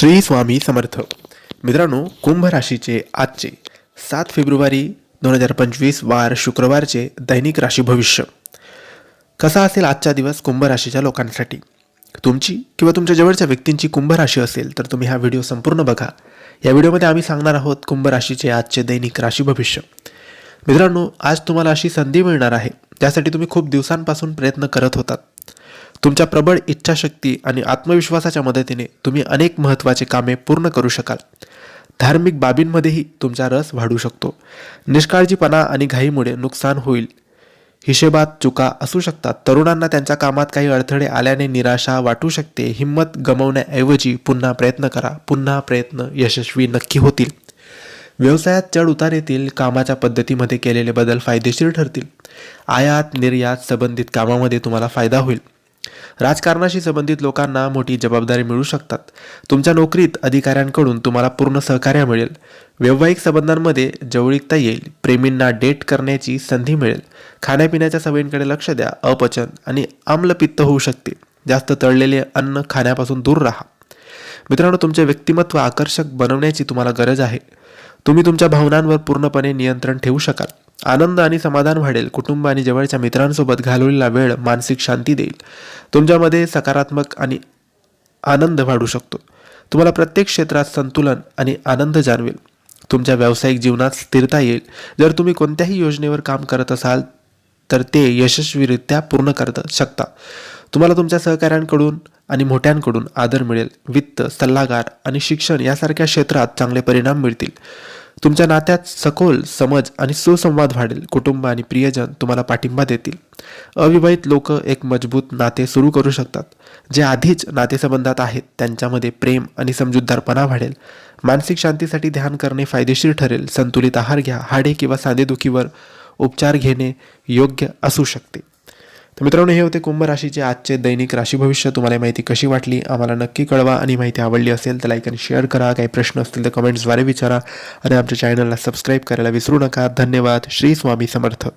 श्री स्वामी समर्थ. मित्रांनो कुंभ राशीचे आजचे सात फेब्रुवारी दोन हजार पंचवीस वार शुक्रवारचे दैनिक राशी भविष्य. कसा असेल आजचा दिवस कुंभ राशीच्या लोकांसाठी? तुमची किंवा तुमच्या जवळच्या व्यक्तींची कुंभ राशी असेल तर तुम्ही हा व्हिडिओ संपूर्ण बघा. या व्हिडिओमध्ये आम्ही सांगणार आहोत कुंभ राशीचे आजचे दैनिक राशी भविष्य. मित्रांनो आज तुम्हाला अशी संधी मिळणार आहे त्यासाठी तुम्ही खूप दिवसांपासून प्रयत्न करत होतात. तुमच्या प्रबळ इच्छाशक्ती आणि आत्मविश्वासाच्या मदतीने तुम्ही अनेक महत्त्वाचे कामे पूर्ण करू शकाल. धार्मिक बाबींमध्येही तुमचा रस वाढू शकतो. निष्काळजीपणा आणि घाईमुळे नुकसान होईल. हिशेबात चुका असू शकतात. तरुणांना त्यांच्या कामात काही अडथळे आल्याने निराशा वाटू शकते. हिंमत गमवण्याऐवजी पुन्हा प्रयत्न करा. पुन्हा प्रयत्न यशस्वी नक्की होतील. व्यवसायात चढ उतार येतील. कामाच्या पद्धतीमध्ये केलेले बदल फायदेशीर ठरतील. आयात निर्यात संबंधित कामामध्ये तुम्हाला फायदा होईल. राजकारणाशी संबंधित लोकांना मोठी जबाबदारी मिळू शकतात. तुमच्या नोकरीत अधिकाऱ्यांकडून तुम्हाला पूर्ण सहकार्य मिळेल. वैवाहिक संबंधांमध्ये जवळीकता येईल. प्रेमींना डेट करण्याची संधी मिळेल. खाण्यापिण्याच्या सवयींकडे लक्ष द्या. अपचन आणि आम्लपित्त होऊ शकते. जास्त तळलेले अन्न खाण्यापासून दूर राहा. मित्रांनो तुमचे व्यक्तिमत्व आकर्षक बनवण्याची तुम्हाला गरज आहे. तुम्ही तुमच्या भावनांवर पूर्णपणे नियंत्रण ठेवू शकाल. आनंद आणि समाधान वाढेल. कुटुंब आणि जवळच्या मित्रांसोबत घालवलेला वेळ मानसिक शांती देईल. तुमच्यामध्ये सकारात्मक आणि आनंद वाढू शकतो. तुम्हाला प्रत्येक क्षेत्रात संतुलन आणि आनंद जाणवेल. तुमच्या व्यावसायिक जीवनात स्थिरता येईल. जर तुम्ही कोणत्याही योजनेवर काम करत असाल तर ते यशस्वीरित्या पूर्ण करत शकता. तुम्हाला तुमच्या सहकाऱ्यांकडून आणि मोठ्यांकडून आदर मिळेल. वित्त सल्लागार आणि शिक्षण यासारख्या क्षेत्रात चांगले परिणाम मिळतील. तुमच्या नात्यात सखोल समज आणि सुसंवाद वाढेल. कुटुंब आणि प्रियजन तुम्हाला पाठिंबा देतील. अविवाहित लोक एक मजबूत नाते सुरू करू शकतात. जे आधीच नातेसंबंधात आहेत त्यांच्यामध्ये प्रेम आणि समजूतदारपणा वाढेल. मानसिक शांतीसाठी ध्यान करणे फायदेशीर ठरेल. संतुलित आहार घ्या. हाडे किंवा सांधेदुखीवर उपचार घेणे योग्य असू शकते. तर मित्रांनो हे होते कुंभ राशीचे आजचे दैनिक राशी भविष्य. तुम्हाला माहिती कशी वाटली? आम्हाला नक्की कळवा. आणि माहिती आवडली असेल तर लाईक आणि शेअर करा. काही प्रश्न असतील तर कमेंट्सद्वारे विचारा. आणि आमच्या चॅनलला सबस्क्राईब करायला विसरू नका. धन्यवाद. श्री स्वामी समर्थ.